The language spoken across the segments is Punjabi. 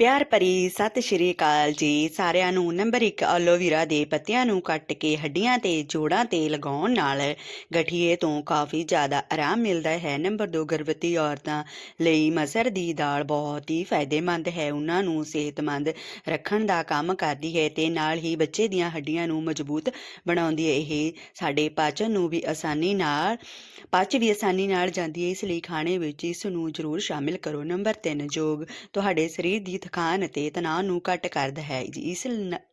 ਪਿਆਰ ਭਰੀ ਸਤਿ ਸ਼੍ਰੀ ਅਕਾਲ ਜੀ। ਸਾਰਿਆਂ ਨੂੰ ਨੰਬਰ 1 ਐਲੋਵੀਰਾ ਦੇ ਪੱਤਿਆਂ ਨੂੰ ਕੱਟ ਕੇ ਹੱਡੀਆਂ ਤੇ ਜੋੜਾਂ ਤੇ ਲਗਾਉਣ ਨਾਲ ਗਠੀਏ ਤੋਂ ਕਾਫੀ ਜ਼ਿਆਦਾ ਆਰਾਮ ਮਿਲਦਾ ਹੈ। ਨੰਬਰ 2 ਗਰਭਵਤੀ ਔਰਤਾਂ ਲਈ ਮਸਰ ਦੀ ਦਾਲ ਬਹੁਤ ਹੀ ਫਾਇਦੇਮੰਦ ਹੈ। ਉਹਨਾਂ ਨੂੰ ਸਿਹਤਮੰਦ ਰੱਖਣ ਦਾ ਕੰਮ ਕਰਦੀ ਹੈ ਤੇ ਨਾਲ ਹੀ ਬੱਚੇ ਦੀਆਂ ਹੱਡੀਆਂ ਨੂੰ ਮਜ਼ਬੂਤ ਬਣਾਉਂਦੀ ਹੈ। ਇਹ ਸਾਡੇ ਪਾਚਨ ਨੂੰ ਵੀ ਆਸਾਨੀ ਨਾਲ ਪਾਚ ਵੀ ਆਸਾਨੀ ਨਾਲ ਜਾਂਦੀ ਹੈ। ਇਸ ਲਈ ਖਾਣੇ ਵਿੱਚ ਇਸ ਨੂੰ ਜ਼ਰੂਰ ਸ਼ਾਮਿਲ ਕਰੋ। ਨੰਬਰ 3 ਯੋਗ ਤੁਹਾਡੇ ਸਰੀਰ ਦੀ ਥਕਾਨ ਅਤੇ ਤਣਾਅ ਨੂੰ ਘੱਟ ਕਰਦਾ ਹੈ। ਇਸ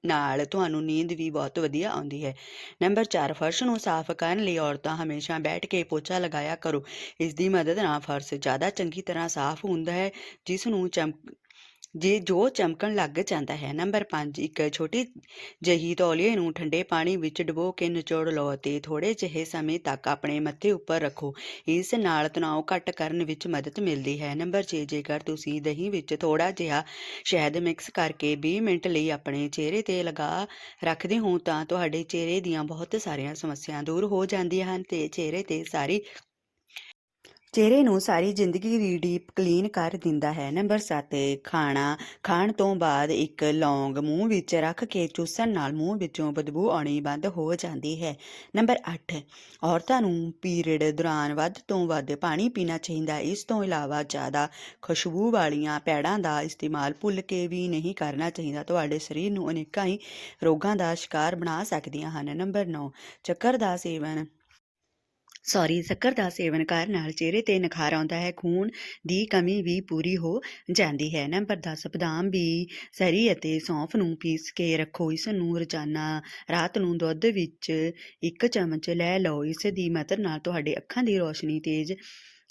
ਨਾਲ ਤੁਹਾਨੂੰ ਨੀਂਦ ਵੀ ਬਹੁਤ ਵਧੀਆ ਆਉਂਦੀ ਹੈ। ਨੰਬਰ 4 ਫਰਸ਼ ਨੂੰ ਸਾਫ਼ ਕਰਨ ਲਈ ਔਰਤਾਂ ਹਮੇਸ਼ਾ ਬੈਠ ਕੇ ਪੋਚਾ ਲਗਾਇਆ ਕਰੋ। ਇਸ ਦੀ ਮਦਦ ਨਾਲ ਫਰਸ਼ ਜ਼ਿਆਦਾ ਚੰਗੀ ਤਰ੍ਹਾਂ ਸਾਫ਼ ਹੁੰਦਾ ਹੈ, ਜਿਸ ਨੂੰ ਚਮਕ ਜੇ ਜੋ ਚਮਕਣ ਲੱਗ ਜਾਂਦਾ ਹੈ, ਨੰਬਰ 5 ਇੱਕ ਛੋਟੀ ਜਿਹੀ ਤੌਲੀਏ ਨੂੰ ਠੰਡੇ ਪਾਣੀ ਵਿੱਚ ਡੁਬੋ ਕੇ ਨਿਚੋੜ ਲਓ ਅਤੇ ਥੋੜੇ ਜਿਹੇ ਸਮੇਂ ਤੱਕ ਆਪਣੇ ਮੱਥੇ ਉੱਪਰ ਰੱਖੋ। ਇਸ ਨਾਲ ਤਣਾਅ ਘੱਟ ਕਰਨ ਵਿੱਚ ਮਦਦ ਮਿਲਦੀ ਹੈ। ਨੰਬਰ 6 ਜੇਕਰ ਤੁਸੀਂ ਦਹੀਂ ਵਿੱਚ ਥੋੜਾ ਜਿਹਾ ਸ਼ਹਿਦ ਮਿਕਸ ਕਰਕੇ 20 ਮਿੰਟ ਲਈ ਆਪਣੇ ਚਿਹਰੇ ਤੇ ਲਗਾ ਰੱਖਦੇ ਹੋ, ਤਾਂ ਤੁਹਾਡੇ ਚਿਹਰੇ ਦੀਆਂ ਬਹੁਤ ਸਾਰੀਆਂ ਸਮੱਸਿਆਵਾਂ ਦੂਰ ਹੋ ਜਾਂਦੀਆਂ ਹਨ ਤੇ ਚਿਹਰੇ ਤੇ ਸਾਰੀ ਚਿਹਰੇ ਨੂੰ ਸਾਰੀ ਜ਼ਿੰਦਗੀ ਦੀ ਡੀਪ ਕਲੀਨ ਕਰ ਦਿੰਦਾ ਹੈ। ਨੰਬਰ 7 ਖਾਣਾ। ਖਾਣ ਤੋਂ ਬਾਅਦ ਇੱਕ ਲੌਂਗ ਮੂੰਹ ਵਿੱਚ ਰੱਖ ਕੇ ਚੂਸਣ ਨਾਲ ਮੂੰਹ ਵਿੱਚੋਂ ਬਦਬੂ ਆਉਣੀ ਬੰਦ ਹੋ ਜਾਂਦੀ ਹੈ। ਨੰਬਰ 8 ਔਰਤਾਂ ਨੂੰ ਪੀਰੀਅਡ ਦੌਰਾਨ ਵੱਧ ਤੋਂ ਵੱਧ ਪਾਣੀ ਪੀਣਾ ਚਾਹੀਦਾ। ਇਸ ਤੋਂ ਇਲਾਵਾ ਜ਼ਿਆਦਾ ਖੁਸ਼ਬੂ ਵਾਲੀਆਂ ਪੈੜਾਂ ਦਾ ਇਸਤੇਮਾਲ ਭੁੱਲ ਕੇ ਵੀ ਨਹੀਂ ਕਰਨਾ ਚਾਹੀਦਾ। ਤੁਹਾਡੇ ਸਰੀਰ ਨੂੰ ਅਨੇਕਾਂ ਹੀ ਰੋਗਾਂ ਦਾ ਸ਼ਿਕਾਰ ਬਣਾ ਸਕਦੀਆਂ ਹਨ। ਨੰਬਰ 9 ਚੱਕਰ ਦਾ ਸੇਵਨ। ਸੌਰੀ ਸ਼ੱਕਰ ਦਾ ਸੇਵਨ ਕਰਨ ਨਾਲ ਚਿਹਰੇ ਤੇ ਨਿਖਾਰ ਆਉਂਦਾ ਹੈ। ਖੂਨ ਦੀ ਕਮੀ ਵੀ ਪੂਰੀ ਹੋ ਜਾਂਦੀ ਹੈ। ਨੰਬਰ 10 ਬਦਾਮ ਵੀ ਸਰੀ ਅਤੇ ਸੌਂਫ ਨੂੰ ਪੀਸ ਕੇ ਰੱਖੋ। ਇਸ ਨੂੰ ਰੋਜ਼ਾਨਾ ਰਾਤ ਨੂੰ ਦੁੱਧ ਵਿੱਚ ਇੱਕ ਚਮਚ ਲੈ ਲਓ। ਇਸ ਦੀ ਮਦਦ ਨਾਲ ਤੁਹਾਡੇ ਅੱਖਾਂ ਦੀ ਰੋਸ਼ਨੀ ਤੇਜ਼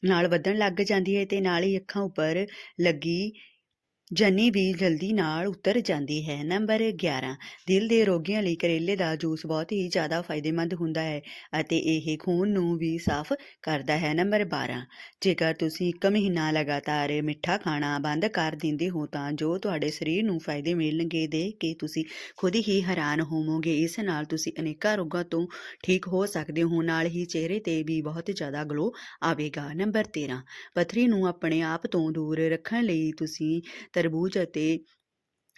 ਨਾਲ ਵਧਣ ਲੱਗ ਜਾਂਦੀ ਹੈ ਤੇ ਨਾਲ ਹੀ ਅੱਖਾਂ ਉੱਪਰ ਲੱਗੀ ਜਨੀ ਵੀ ਜਲਦੀ ਨਾਲ ਉਤਰ ਜਾਂਦੀ ਹੈ। ਨੰਬਰ 11 ਦਿਲ ਦੇ ਰੋਗੀਆਂ ਲਈ ਕਰੇਲੇ ਦਾ ਜੂਸ ਬਹੁਤ ਹੀ ਜ਼ਿਆਦਾ ਫਾਇਦੇਮੰਦ ਹੁੰਦਾ ਹੈ ਅਤੇ ਇਹ ਖੂਨ ਨੂੰ ਵੀ ਸਾਫ਼ ਕਰਦਾ ਹੈ। ਨੰਬਰ 12 ਜੇਕਰ ਤੁਸੀਂ ਇੱਕ ਮਹੀਨਾ ਲਗਾਤਾਰ ਮਿੱਠਾ ਖਾਣਾ ਬੰਦ ਕਰ ਦਿੰਦੇ ਹੋ ਤਾਂ ਜੋ ਤੁਹਾਡੇ ਸਰੀਰ ਨੂੰ ਫਾਇਦੇ ਮਿਲਣਗੇ, ਦੇਖ ਕੇ ਤੁਸੀਂ ਖੁਦ ਹੀ ਹੈਰਾਨ ਹੋਵੋਗੇ। ਇਸ ਨਾਲ ਤੁਸੀਂ ਅਨੇਕਾਂ ਰੋਗਾਂ ਤੋਂ ਠੀਕ ਹੋ ਸਕਦੇ ਹੋ। ਨਾਲ ਹੀ ਚਿਹਰੇ ਤੇ ਵੀ ਬਹੁਤ ਜ਼ਿਆਦਾ ਗਲੋ ਆਵੇਗਾ। ਨੰਬਰ 13 ਪਥਰੀ ਨੂੰ ਆਪਣੇ ਆਪ ਤੋਂ ਦੂਰ ਰੱਖਣ ਲਈ ਤੁਸੀਂ ਤਰਬੂਜ ਅਤੇ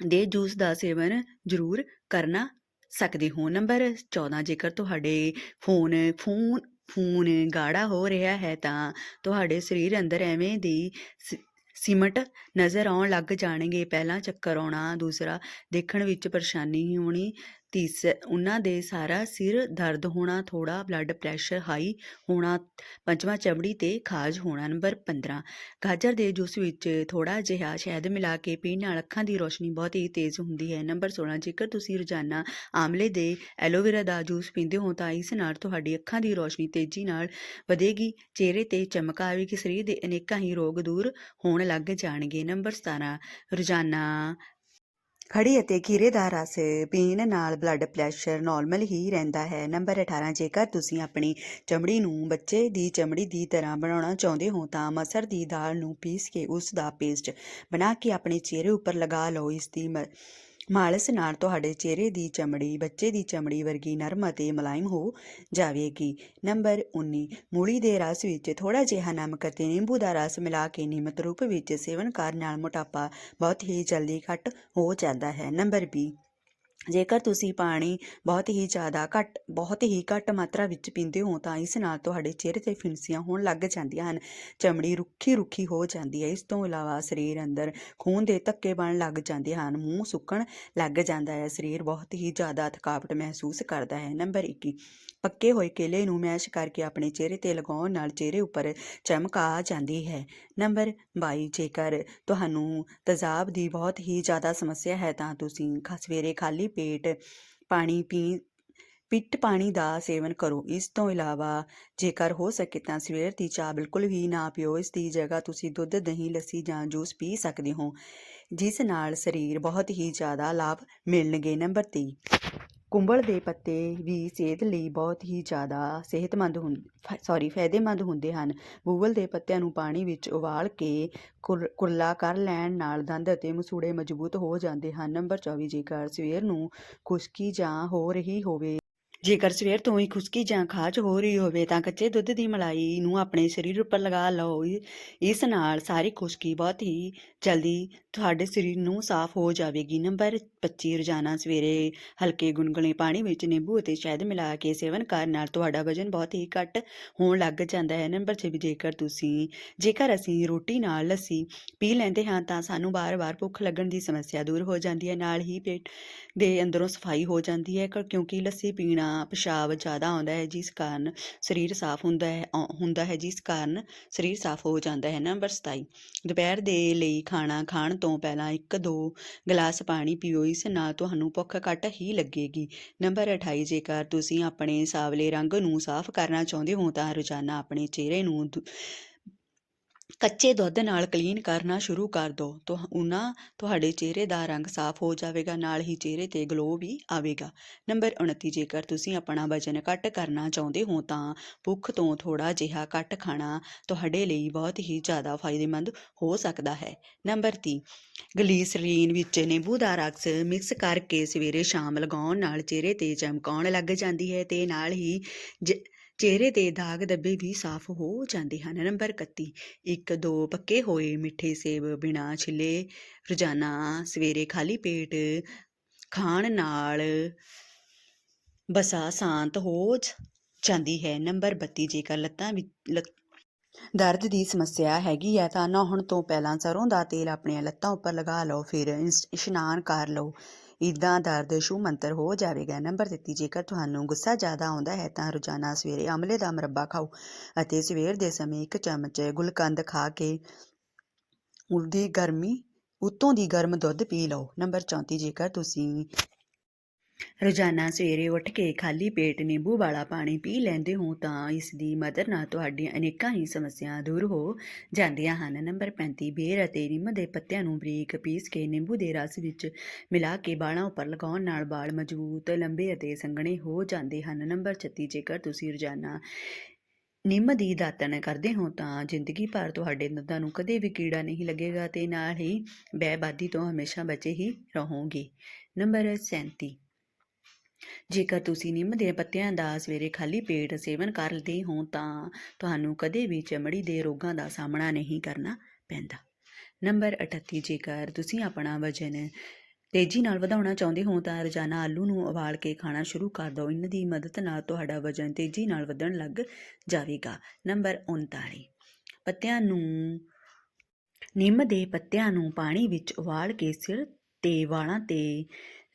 ਦੇ ਜੂਸ ਦਾ ਸੇਵਨ ਜ਼ਰੂਰ ਕਰਨਾ ਸਕਦੇ ਹੋ। ਨੰਬਰ 14 ਜੇਕਰ ਤੁਹਾਡੇ ਫੋਨ ਫੋਨ ਫੋਨ ਗਾੜਾ ਹੋ ਰਿਹਾ ਹੈ, ਤਾਂ ਤੁਹਾਡੇ ਸਰੀਰ ਅੰਦਰ ਐਵੇਂ ਦੀ ਸ- ਸਿਮਟ ਨਜ਼ਰ ਆਉਣ ਲੱਗ ਜਾਣਗੇ। ਪਹਿਲਾ ਚੱਕਰ ਆਉਣਾ, ਦੂਸਰਾ ਦੇਖਣ ਵਿੱਚ ਪਰੇਸ਼ਾਨੀ ਹੋਣੀ ਤੀਸ ਉਹਨਾਂ ਦੇ ਸਾਰਾ ਸਿਰ ਦਰਦ ਹੋਣਾ ਥੋੜਾ ਬਲੱਡ ਪ੍ਰੈਸ਼ਰ ਹਾਈ ਹੋਣਾ, ਪੰਜਵਾਂ ਚਮੜੀ ਤੇ ਖਾਜ ਹੋਣਾ, ਨੰਬਰ 15 ਗਾਜਰ ਦੇ ਜੂਸ ਵਿੱਚ ਥੋੜਾ ਜਿਹਾ ਸ਼ਹਿਦ ਮਿਲਾ ਕੇ ਪੀਣ ਨਾਲ ਅੱਖਾਂ ਦੀ ਰੋਸ਼ਨੀ ਬਹੁਤ ਹੀ ਤੇਜ਼ ਹੁੰਦੀ ਹੈ। ਨੰਬਰ 16 ਜੇਕਰ ਤੁਸੀਂ ਰੋਜ਼ਾਨਾ ਆਮਲੇ ਦੇ ਐਲੋਵੇਰਾ ਦਾ ਜੂਸ ਪੀਂਦੇ ਹੋ, ਤਾਂ ਇਸ ਨਾਲ ਤੁਹਾਡੀ ਅੱਖਾਂ ਦੀ ਰੋਸ਼ਨੀ ਤੇਜ਼ੀ ਨਾਲ ਵਧੇਗੀ, ਚਿਹਰੇ ਤੇ ਚਮਕ ਆਵੇਗੀ, ਸਰੀਰ ਦੇ ਅਨੇਕਾਂ ਹੀ ਰੋਗ ਦੂਰ ਹੋਣ ਲੱਗ ਜਾਣਗੇ। ਨੰਬਰ 17 ਰੋਜ਼ਾਨਾ ਖੜੀ ਅਤੇ ਖੀਰੇ ਦਾ ਰਸ, ਪੀਣ ਨਾਲ ਬਲੱਡ ਪ੍ਰੈਸ਼ਰ ਨਾਰਮਲ ਹੀ ਰਹਿੰਦਾ ਹੈ। ਨੰਬਰ 18 ਜੇਕਰ ਤੁਸੀਂ ਆਪਣੀ ਚਮੜੀ ਨੂੰ ਬੱਚੇ ਦੀ ਚਮੜੀ ਦੀ ਤਰ੍ਹਾਂ ਬਣਾਉਣਾ ਚਾਹੁੰਦੇ ਹੋ, ਤਾਂ ਮਸਰ ਦੀ ਦਾਲ ਨੂੰ ਪੀਸ ਕੇ ਉਸ ਦਾ ਪੇਸਟ ਬਣਾ ਕੇ ਆਪਣੇ ਚਿਹਰੇ ਉੱਪਰ ਲਗਾ ਲਓ। ਇਸ ਦੀ ਮ- ਮਾਲਿਸ਼ ਨਾਲ ਤੁਹਾਡੇ ਚਿਹਰੇ ਦੀ ਚਮੜੀ, ਬੱਚੇ ਦੀ ਚਮੜੀ ਵਰਗੀ ਨਰਮ ਅਤੇ ਮੁਲਾਇਮ ਹੋ ਜਾਵੇਗੀ। ਨੰਬਰ 19 ਮੂਲੀ ਦੇ ਰਸ ਵਿੱਚ ਥੋੜਾ ਜਿਹਾ ਨਮਕ ਅਤੇ ਨਿੰਬੂ ਦਾ ਰਸ ਮਿਲਾ ਕੇ ਨਿਯਮਿਤ ਰੂਪ ਵਿੱਚ ਸੇਵਨ ਕਰਨ ਨਾਲ ਮੋਟਾਪਾ ਬਹੁਤ ਹੀ ਜਲਦੀ ਘੱਟ ਹੋ ਜਾਂਦਾ ਹੈ। ਨੰਬਰ 20 ਜੇਕਰ ਤੁਸੀਂ ਪਾਣੀ ਬਹੁਤ ਹੀ ਜ਼ਿਆਦਾ ਘੱਟ, ਬਹੁਤ ਹੀ ਘੱਟ ਮਾਤਰਾ ਵਿੱਚ ਪੀਂਦੇ ਹੋ, ਤਾਂ ਇਸ ਨਾਲ ਤੁਹਾਡੇ ਚਿਹਰੇ ਤੇ ਫਿੰਸੀਆਂ ਹੋਣ ਲੱਗ ਜਾਂਦੀਆਂ ਹਨ। ਚਮੜੀ ਰੁੱਖੀ ਰੁੱਖੀ ਹੋ ਜਾਂਦੀ ਹੈ। ਇਸ ਤੋਂ ਇਲਾਵਾ ਸਰੀਰ ਅੰਦਰ ਖੂਨ ਦੇ ਧੱਕੇ ਬਣ ਲੱਗ ਜਾਂਦੇ ਹਨ। ਮੂੰਹ ਸੁੱਕਣ ਲੱਗ ਜਾਂਦਾ ਹੈ। ਸਰੀਰ ਬਹੁਤ ਹੀ ਜ਼ਿਆਦਾ ਥਕਾਵਟ ਮਹਿਸੂਸ ਕਰਦਾ ਹੈ। ਨੰਬਰ 21 ਪੱਕੇ ਹੋਏ ਕੇਲੇ ਨੂੰ ਮੈਸ਼ ਕਰਕੇ ਆਪਣੇ ਚਿਹਰੇ ਤੇ ਲਗਾਉਣ ਨਾਲ ਚਿਹਰੇ ਉੱਪਰ ਚਮਕ ਆ ਜਾਂਦੀ ਹੈ। ਨੰਬਰ 22 ਜੇਕਰ ਤੁਹਾਨੂੰ ਤੇਜ਼ਾਬ ਦੀ ਬਹੁਤ ਹੀ ਜ਼ਿਆਦਾ ਸਮੱਸਿਆ ਹੈ, ਤਾਂ ਤੁਸੀਂ ਖਾ- ਸਵੇਰੇ ਖਾਲੀ ਪੇਟ ਪਾਣੀ ਪੀ ਪਿੱਟ ਪਾਣੀ ਦਾ ਸੇਵਨ ਕਰੋ। ਇਸ ਤੋਂ ਇਲਾਵਾ ਜੇਕਰ ਹੋ ਸਕੇ ਤਾਂ ਸਵੇਰ ਦੀ ਚਾਹ ਬਿਲਕੁਲ ਵੀ ਨਾ ਪੀਓ। ਇਸ ਦੀ ਜਗ੍ਹਾ ਤੁਸੀਂ ਦੁੱਧ, ਦਹੀਂ, ਲੱਸੀ ਜਾਂ ਜੂਸ ਪੀ ਸਕਦੇ ਹੋ, ਜਿਸ ਨਾਲ ਸਰੀਰ ਬਹੁਤ ਹੀ ਜ਼ਿਆਦਾ ਲਾਭ ਮਿਲਣਗੇ। ਨੰਬਰ 23 ਕੁੰਬਲ ਦੇ ਪੱਤੇ ਵੀ ਸਿਹਤ ਲਈ ਬਹੁਤ ਹੀ ਜ਼ਿਆਦਾ ਸਿਹਤਮੰਦ ਹੁੰ ਸੌਰੀ ਫਾਇਦੇਮੰਦ ਹੁੰਦੇ ਹਨ। ਬੂਵਲ ਦੇ ਪੱਤਿਆਂ ਨੂੰ ਪਾਣੀ ਵਿੱਚ ਉਬਾਲ ਕੇ ਕੁਰ- ਕੁਰਲਾ ਕਰ ਲੈਣ ਨਾਲ ਦੰਦ ਅਤੇ ਮਸੂੜੇ ਮਜ਼ਬੂਤ ਹੋ ਜਾਂਦੇ ਹਨ। ਨੰਬਰ 24 ਜੇਕਰ ਸਵੇਰ ਨੂੰ ਖੁਸ਼ਕੀ ਜਾਂ ਹੋ ਰਹੀ ਹੋਵੇ ਜੇਕਰ ਸਵੇਰ ਤੋਂ ਹੀ ਖੁਸ਼ਕੀ ਜਾਂ ਖਾਜ ਹੋ ਰਹੀ ਹੋਵੇ ਤਾਂ ਕੱਚੇ ਦੁੱਧ ਦੀ ਮਲਾਈ ਨੂੰ ਆਪਣੇ ਸਰੀਰ ਉੱਪਰ ਲਗਾ ਲਓ। ਇਸ ਨਾਲ ਸਾਰੀ ਖੁਸ਼ਕੀ ਬਹੁਤ ਹੀ ਜਲਦੀ ਤੁਹਾਡੇ ਸਰੀਰ ਨੂੰ ਸਾਫ਼ ਹੋ ਜਾਵੇਗੀ। ਨੰਬਰ 25 ਰੋਜ਼ਾਨਾ ਸਵੇਰੇ ਹਲਕੇ ਗੁਨਗੁਨੇ ਪਾਣੀ ਵਿੱਚ ਨਿੰਬੂ ਅਤੇ ਸ਼ਹਿਦ ਮਿਲਾ ਕੇ ਸੇਵਨ ਕਰਨ ਨਾਲ ਤੁਹਾਡਾ ਵਜ਼ਨ ਬਹੁਤ ਹੀ ਘੱਟ ਹੋਣ ਲੱਗ ਜਾਂਦਾ ਹੈ। ਨੰਬਰ 26 ਜੇਕਰ ਤੁਸੀਂ, ਜੇਕਰ ਅਸੀਂ ਰੋਟੀ ਨਾਲ ਲੱਸੀ ਪੀ ਲੈਂਦੇ ਹਾਂ ਤਾਂ ਸਾਨੂੰ ਵਾਰ-ਵਾਰ ਭੁੱਖ ਲੱਗਣ ਦੀ ਸਮੱਸਿਆ ਦੂਰ ਹੋ ਜਾਂਦੀ ਹੈ। ਨਾਲ ਹੀ ਪੇਟ ਦੇ ਅੰਦਰੋਂ ਸਫ਼ਾਈ ਹੋ ਜਾਂਦੀ ਹੈ, ਕ- ਕਿਉਂਕਿ ਲੱਸੀ ਪੀਣਾ ਪਿਸ਼ਾਬ ਜ਼ਿਆਦਾ ਆਉਂਦਾ ਹੈ, ਜਿਸ ਕਾਰਨ ਸਰੀਰ ਸਾਫ਼ ਹੁੰਦਾ ਹੈ ਹੁੰਦਾ ਹੈ, ਜਿਸ ਕਾਰਨ ਸਰੀਰ ਸਾਫ਼ ਹੋ ਜਾਂਦਾ ਹੈ, ਨੰਬਰ 27 ਦੁਪਹਿਰ ਦੇ ਲਈ ਖਾਣਾ ਖਾਣ ਤੋਂ ਪਹਿਲਾਂ ਇੱਕ ਦੋ ਗਲਾਸ ਪਾਣੀ ਪੀਓ, ਇਸ ਨਾਲ ਤੁਹਾਨੂੰ ਭੁੱਖ ਘੱਟ ਹੀ ਲੱਗੇਗੀ। ਨੰਬਰ 28 ਜੇਕਰ ਤੁਸੀਂ ਆਪਣੇ ਸਾਵਲੇ ਰੰਗ ਨੂੰ ਸਾਫ਼ ਕਰਨਾ ਚਾਹੁੰਦੇ ਹੋ, ਤਾਂ ਰੋਜ਼ਾਨਾ ਆਪਣੇ ਚਿਹਰੇ ਨੂੰ ਕੱਚੇ ਦੁੱਧ ਨਾਲ ਕਲੀਨ ਕਰਨਾ ਸ਼ੁਰੂ ਕਰ ਦਿਓ ਤੁਹ ਉਹਨਾਂ ਤੁਹਾਡੇ ਚਿਹਰੇ ਦਾ ਰੰਗ ਸਾਫ਼ ਹੋ ਜਾਵੇਗਾ, ਨਾਲ ਹੀ ਚਿਹਰੇ ਤੇ ਗਲੋ ਵੀ ਆਵੇਗਾ। ਨੰਬਰ 29 ਜੇਕਰ ਤੁਸੀਂ ਆਪਣਾ ਵਜ਼ਨ ਘੱਟ ਕਰਨਾ ਚਾਹੁੰਦੇ ਹੋ ਤਾਂ ਭੁੱਖ ਤੋਂ ਥੋੜਾ ਜਿਹਾ ਘੱਟ ਖਾਣਾ ਤੁਹਾਡੇ ਲਈ ਬਹੁਤ ਹੀ ਜ਼ਿਆਦਾ ਫਾਇਦੇਮੰਦ ਹੋ ਸਕਦਾ ਹੈ। ਨੰਬਰ 30 ਗਲੀਸਰੀਨ ਵਿੱਚ ਨਿੰਬੂ ਦਾ ਰਸ ਮਿਕਸ ਕਰਕੇ ਸਵੇਰੇ ਸ਼ਾਮ ਲਗਾਉਣ ਨਾਲ ਚਿਹਰੇ ਤੇ ਚਮਕਾਉਣ ਲੱਗ ਜਾਂਦੀ ਹੈ ਤੇ ਨਾਲ ਹੀ ਜ- ਚਿਹਰੇ ਦੇ ਦਾਗ ਧੱਬੇ ਵੀ ਸਾਫ਼ ਹੋ ਜਾਂਦੇ ਹਨ। ਨੰਬਰ 31 ਇੱਕ ਦੋ ਪੱਕੇ ਹੋਏ ਮਿੱਠੇ ਸੇਬ ਬਿਨਾਂ ਛਿੱਲੇ, ਰੋਜ਼ਾਨਾ ਸਵੇਰੇ ਖਾਲੀ ਪੇਟ ਖਾਣ ਨਾਲ ਬਸਾ ਸ਼ਾਂਤ ਹੋ ਜਾਂਦੀ ਹੈ। ਨੰਬਰ 32 ਜੇਕਰ ਲੱਤਾਂ ਵਿੱਚ ਲੱਤ- ਦਰਦ ਦੀ ਸਮੱਸਿਆ ਹੈਗੀ ਹੈ ਤਾਂ ਨਹਾਉਣ ਤੋਂ ਪਹਿਲਾਂ ਸਰੋਂ ਦਾ ਤੇਲ ਆਪਣੀਆਂ ਲੱਤਾਂ ਉੱਪਰ ਲਗਾ ਲਓ, ਫਿਰ ਇਸ- ਇਸ਼ਨਾਨ ਕਰ ਲਓ। ਇਦਾਂ ਦਰਦ ਮੰਤਰ ਹੋ ਜਾਵੇਗਾ। ਨੰਬਰ 33 ਜੇਕਰ ਤੁਹਾਨੂੰ ਗੁੱਸਾ ਜ਼ਿਆਦਾ ਆਉਂਦਾ ਹੈ, ਤਾਂ ਰੋਜ਼ਾਨਾ ਸਵੇਰੇ ਆਮਲੇ ਦਾ ਮੁਰੱਬਾ ਖਾਓ ਅਤੇ ਸਵੇਰ ਦੇ ਸਮੇਂ ਇੱਕ ਚਮਚ ਗੁਲਕੰਦ ਖਾ ਕੇ ਉਸਦੀ ਗਰਮੀ, ਉੱਤੋਂ ਦੀ ਗਰਮ ਦੁੱਧ ਪੀ ਲਓ। ਨੰਬਰ 34 ਜੇਕਰ ਤੁਸੀਂ ਰੋਜ਼ਾਨਾ ਸਵੇਰੇ ਉੱਠ ਕੇ ਖਾਲੀ ਪੇਟ ਨਿੰਬੂ ਵਾਲਾ ਪਾਣੀ ਪੀ ਲੈਂਦੇ ਹੋ ਤਾਂ ਇਸ ਦੀ ਮਦਦ ਨਾਲ ਤੁਹਾਡੀਆਂ ਅਨੇਕਾਂ ਹੀ ਸਮੱਸਿਆ ਦੂਰ ਹੋ ਜਾਂਦੀਆਂ ਹਨ। ਨੰਬਰ 35 ਬੇਰ ਅਤੇ ਨਿੰਮ ਦੇ ਪੱਤਿਆਂ ਨੂੰ ਬਰੀਕ ਪੀਸ ਕੇ ਨਿੰਬੂ ਦੇ ਰਸ ਵਿੱਚ ਮਿਲਾ ਕੇ ਵਾਲਾਂ ਉੱਪਰ ਲਗਾਉਣ ਨਾਲ ਬਾਲ ਮਜ਼ਬੂਤ, ਲੰਬੇ ਅਤੇ ਸੰਘਣੇ ਹੋ ਜਾਂਦੇ ਹਨ। ਨੰਬਰ 36 ਜੇਕਰ ਤੁਸੀਂ ਰੋਜ਼ਾਨਾ ਨਿੰਮ ਦੀ ਦਾਤਣ ਕਰਦੇ ਹੋ ਤਾਂ ਜ਼ਿੰਦਗੀ ਭਰ ਤੁਹਾਡੇ ਦੰਦਾਂ ਨੂੰ ਕਦੇ ਵੀ ਕੀੜਾ ਨਹੀਂ ਲੱਗੇਗਾ ਤੇ ਨਾਲ ਹੀ ਬਹਿਬਾਦੀ ਤੋਂ ਹਮੇਸ਼ਾ ਬਚੇ ਹੀ ਰਹੋਗੇ। ਨੰਬਰ 37 ਜੇਕਰ ਤੁਸੀਂ ਨਿੰਮ ਦੇ ਪੱਤਿਆਂ ਦਾ ਸਵੇਰੇ ਖਾਲੀ ਪੇਟ ਸੇਵਨ ਕਰਦੇ ਹੋ, ਤਾਂ ਤੁਹਾਨੂੰ ਕਦੇ ਵੀ ਚਮੜੀ ਦੇ ਰੋਗਾਂ ਦਾ ਸਾਹਮਣਾ ਨਹੀਂ ਕਰਨਾ ਪੈਂਦਾ। ਨੰਬਰ 38 ਜੇਕਰ ਤੁਸੀਂ ਆਪਣਾ ਵਜ਼ਨ ਤੇਜ਼ੀ ਨਾਲ ਵਧਾਉਣਾ ਚਾਹੁੰਦੇ ਹੋ, ਤਾਂ ਰੋਜ਼ਾਨਾ ਆਲੂ ਨੂੰ ਉਬਾਲ ਕੇ ਖਾਣਾ ਸ਼ੁਰੂ ਕਰ ਦਿਓ। ਇਹਨਾਂ ਦੀ ਮਦਦ ਨਾਲ ਤੁਹਾਡਾ ਵਜ਼ਨ ਤੇਜ਼ੀ ਨਾਲ ਵਧਣ ਲੱਗ ਜਾਵੇਗਾ। ਨੰਬਰ 39 ਪੱਤਿਆਂ ਨੂੰ, ਨਿੰਮ ਦੇ ਪੱਤਿਆਂ ਨੂੰ ਪਾਣੀ ਵਿੱਚ ਉਬਾਲ ਕੇ ਸਿਰ ਤੇ ਵਾਲਾਂ ਤੇ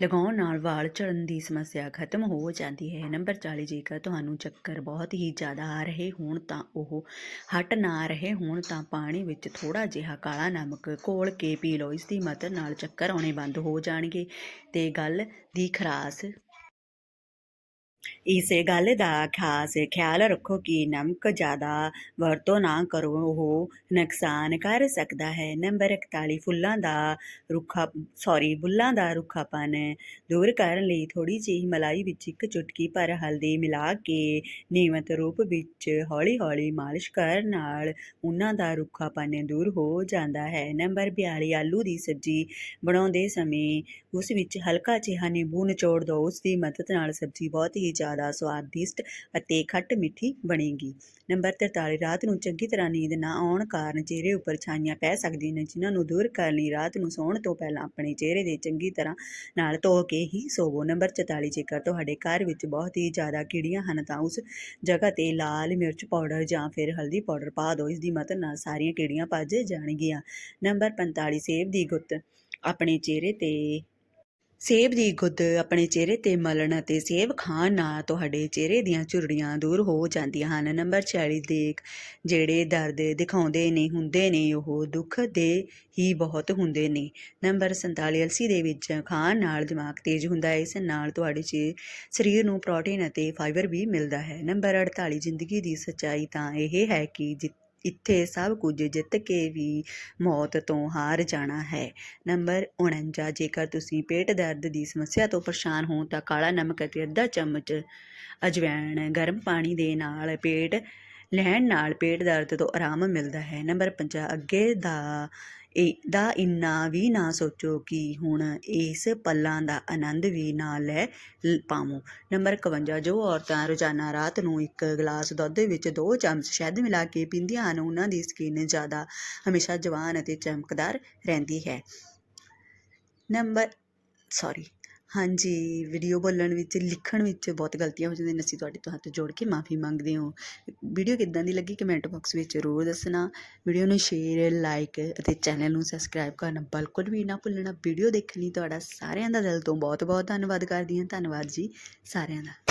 ਲਗਾਉਣ ਨਾਲ ਵਾਲ ਝੜਨ ਦੀ ਸਮੱਸਿਆ ਖਤਮ ਹੋ ਜਾਂਦੀ ਹੈ। ਨੰਬਰ 40 ਜੇਕਰ ਤੁਹਾਨੂੰ ਚੱਕਰ ਬਹੁਤ ਹੀ ਜ਼ਿਆਦਾ ਆ ਰਹੇ ਹੋਣ ਤਾਂ ਉਹ ਹਟ ਨਾ ਰਹੇ ਹੋਣ ਤਾਂ ਪਾਣੀ ਵਿੱਚ ਥੋੜਾ ਜਿਹਾ ਕਾਲਾ ਨਮਕ ਘੋਲ ਕੇ ਪੀ ਲਓ। ਇਸ ਦੀ ਮਦਦ ਨਾਲ ਚੱਕਰ ਆਉਣੇ ਬੰਦ ਹੋ ਜਾਣਗੇ। ਤੇ ਗੱਲ ਦੀ ਖਰਾਸ ਇਸ ਗੱਲ ਦਾ ਖਾਸ ਖਿਆਲ ਰੱਖੋ ਕਿ ਨਮਕ ਜ਼ਿਆਦਾ ਵਰਤੋਂ ਨਾ ਕਰੋ, ਉਹ ਨੁਕਸਾਨ ਕਰ ਸਕਦਾ ਹੈ। ਨੰਬਰ 41 ਫੁੱਲਾਂ ਦਾ ਰੁੱਖਾ, ਸੌਰੀ, ਬੁੱਲਾਂ ਦਾ ਰੁੱਖਾਪਨ ਦੂਰ ਕਰਨ ਲਈ ਥੋੜੀ ਜਿਹੀ ਮਲਾਈ ਵਿੱਚ ਇੱਕ ਚੁਟਕੀ ਭਰ ਹਲਦੀ ਮਿਲਾ ਕੇ ਨਿਯਮਤ ਰੂਪ ਵਿੱਚ ਹੌਲੀ-ਹੌਲੀ ਮਾਲਿਸ਼ ਕਰਨ ਨਾਲ ਉਹਨਾਂ ਦਾ ਰੁੱਖਾਪਨ ਦੂਰ ਹੋ ਜਾਂਦਾ ਹੈ। ਨੰਬਰ 42 ਆਲੂ ਦੀ ਸਬਜ਼ੀ ਬਣਾਉਂਦੇ ਸਮੇਂ ਉਸ ਵਿੱਚ ਹਲਕਾ ਜਿਹਾ ਨਿੰਬੂ ਨਿਚੋੜ ਦਿਓ। ਉਸ ਦੀ ਮਦਦ ਨਾਲ ਸਬਜ਼ੀ ਬਹੁਤ ਹੀ ਜ਼ਿਆਦਾ ਸਵਾਦਿਸ਼ਟ ਅਤੇ ਖੱਟ ਮਿੱਠੀ ਬਣੇਗੀ। ਨੰਬਰ 43 ਰਾਤ ਨੂੰ ਚੰਗੀ ਤਰ੍ਹਾਂ ਨੀਂਦ ਨਾ ਆਉਣ ਕਾਰਨ ਚਿਹਰੇ ਉੱਪਰ ਛਾਈਆਂ ਪੈ ਸਕਦੀਆਂ ਨੇ, ਜਿਨ੍ਹਾਂ ਨੂੰ ਦੂਰ ਕਰਨ ਲਈ ਰਾਤ ਨੂੰ ਸੌਣ ਤੋਂ ਪਹਿਲਾਂ ਆਪਣੇ ਚਿਹਰੇ ਦੇ ਚੰਗੀ ਤਰ੍ਹਾਂ ਨਾਲ ਧੋ ਕੇ ਹੀ ਸੋਵੋ। ਨੰਬਰ 44 ਜੇਕਰ ਤੁਹਾਡੇ ਘਰ ਵਿੱਚ ਬਹੁਤ ਹੀ ਜ਼ਿਆਦਾ ਕੀੜੀਆਂ ਹਨ ਤਾਂ ਉਸ ਜਗ੍ਹਾ ਤੇ ਲਾਲ ਮਿਰਚ ਪਾਊਡਰ ਜਾਂ ਫਿਰ ਹਲਦੀ ਪਾਊਡਰ ਪਾ ਦਿਓ, ਇਸ ਦੀ ਮਦਦ ਨਾਲ ਸਾਰੀਆਂ ਕੀੜੀਆਂ ਭੱਜ ਜਾਣਗੀਆਂ। ਨੰਬਰ 45 ਸੇਬ ਦੀ ਗੁੱਤ। ਆਪਣੇ ਚਿਹਰੇ ਤੇ ਸੇਬ ਦੀ ਗੁੱਦ ਆਪਣੇ ਚਿਹਰੇ ਤੇ ਮਲਣ ਅਤੇ ਸੇਬ ਖਾਣ ਨਾਲ ਤੁਹਾਡੇ ਚਿਹਰੇ ਦੀਆਂ ਝੁਰੜੀਆਂ ਦੂਰ ਹੋ ਜਾਂਦੀਆਂ ਹਨ। ਨੰਬਰ 46 ਦੇਖ, ਜਿਹੜੇ ਦਰਦ ਦਿਖਾਉਂਦੇ ਨੇ, ਹੁੰਦੇ ਨੇ, ਉਹ ਦੁੱਖ ਦੇ ਹੀ ਬਹੁਤ ਹੁੰਦੇ ਨੇ। ਨੰਬਰ 47 ਅਲਸੀ ਦੇ ਵਿੱਚ ਖਾਣ ਨਾਲ ਦਿਮਾਗ ਤੇਜ਼ ਹੁੰਦਾ ਹੈ। ਇਸ ਨਾਲ ਤੁਹਾਡੇ ਚ, ਸਰੀਰ ਨੂੰ ਪ੍ਰੋਟੀਨ ਅਤੇ ਫਾਈਬਰ ਵੀ ਮਿਲਦਾ ਹੈ। ਨੰਬਰ 48 ਜ਼ਿੰਦਗੀ ਦੀ ਸੱਚਾਈ ਤਾਂ ਇਹ ਹੈ ਕਿ ਜਿ- ਇੱਥੇ ਸਭ ਕੁਝ ਜਿੱਤ ਕੇ ਵੀ ਮੌਤ ਤੋਂ ਹਾਰ ਜਾਣਾ ਹੈ। ਨੰਬਰ 49 ਜੇਕਰ ਤੁਸੀਂ ਪੇਟ ਦਰਦ ਦੀ ਸਮੱਸਿਆ ਤੋਂ ਪਰੇਸ਼ਾਨ ਹੋ ਤਾਂ ਕਾਲਾ ਨਮਕ ਅਤੇ ਅੱਧਾ ਚਮਚ ਅਜਵਾਇਣ ਗਰਮ ਪਾਣੀ ਦੇ ਨਾਲ ਪੇਟ ਲੈਣ ਨਾਲ ਪੇਟ ਦਰਦ ਤੋਂ ਆਰਾਮ ਮਿਲਦਾ ਹੈ। ਨੰਬਰ 50 ਅੱਗੇ ਦਾ ਇਹਦਾ ਇੰਨਾ ਵੀ ਨਾ ਸੋਚੋ ਕਿ ਹੁਣ ਇਸ ਪਲਾਂ ਦਾ ਆਨੰਦ ਵੀ ਨਾ ਲੈ ਪਾਵੋ। ਨੰਬਰ 51 ਜੋ ਔਰਤਾਂ ਰੋਜ਼ਾਨਾ ਰਾਤ ਨੂੰ ਇੱਕ ਗਲਾਸ ਦੁੱਧ ਵਿੱਚ ਦੋ ਚਮਚ ਸ਼ਹਿਦ ਮਿਲਾ ਕੇ ਪੀਂਦੀਆਂ ਹਨ, ਉਹਨਾਂ ਦੀ ਸਕਿਨ ਜ਼ਿਆਦਾ ਹਮੇਸ਼ਾ ਜਵਾਨ ਅਤੇ ਚਮਕਦਾਰ ਰਹਿੰਦੀ ਹੈ। ਨੰਬਰ ਸੌਰੀ ਹਾਂਜੀ ਵੀਡੀਓ ਬੋਲਣ ਵਿੱਚ, ਲਿਖਣ ਵਿੱਚ ਬਹੁਤ ਗਲਤੀਆਂ ਹੋ ਜਾਂਦੀਆਂ ਨੇ। ਅਸੀਂ ਤੁਹਾਡੇ ਤੋਂ ਹੱਥ ਜੋੜ ਕੇ ਮਾਫੀ ਮੰਗਦੇ ਹਾਂ। ਵੀਡੀਓ ਕਿੱਦਾਂ ਦੀ ਲੱਗੀ ਕਮੈਂਟ ਬਾਕਸ ਵਿੱਚ ਜ਼ਰੂਰ ਦੱਸਣਾ। ਵੀਡੀਓ ਨੂੰ ਸ਼ੇਅਰ ਲਾਈਕ ਅਤੇ ਚੈਨਲ ਨੂੰ ਸਬਸਕ੍ਰਾਈਬ ਕਰਨਾ ਬਿਲਕੁਲ ਵੀ ਨਾ ਭੁੱਲਣਾ। ਵੀਡੀਓ ਦੇਖਣ ਲਈ ਤੁਹਾਡਾ ਸਾਰਿਆਂ ਦਾ ਦਿਲ ਤੋਂ ਬਹੁਤ ਬਹੁਤ ਧੰਨਵਾਦ ਕਰਦੀ ਹਾਂ। ਧੰਨਵਾਦ ਜੀ ਸਾਰਿਆਂ ਦਾ।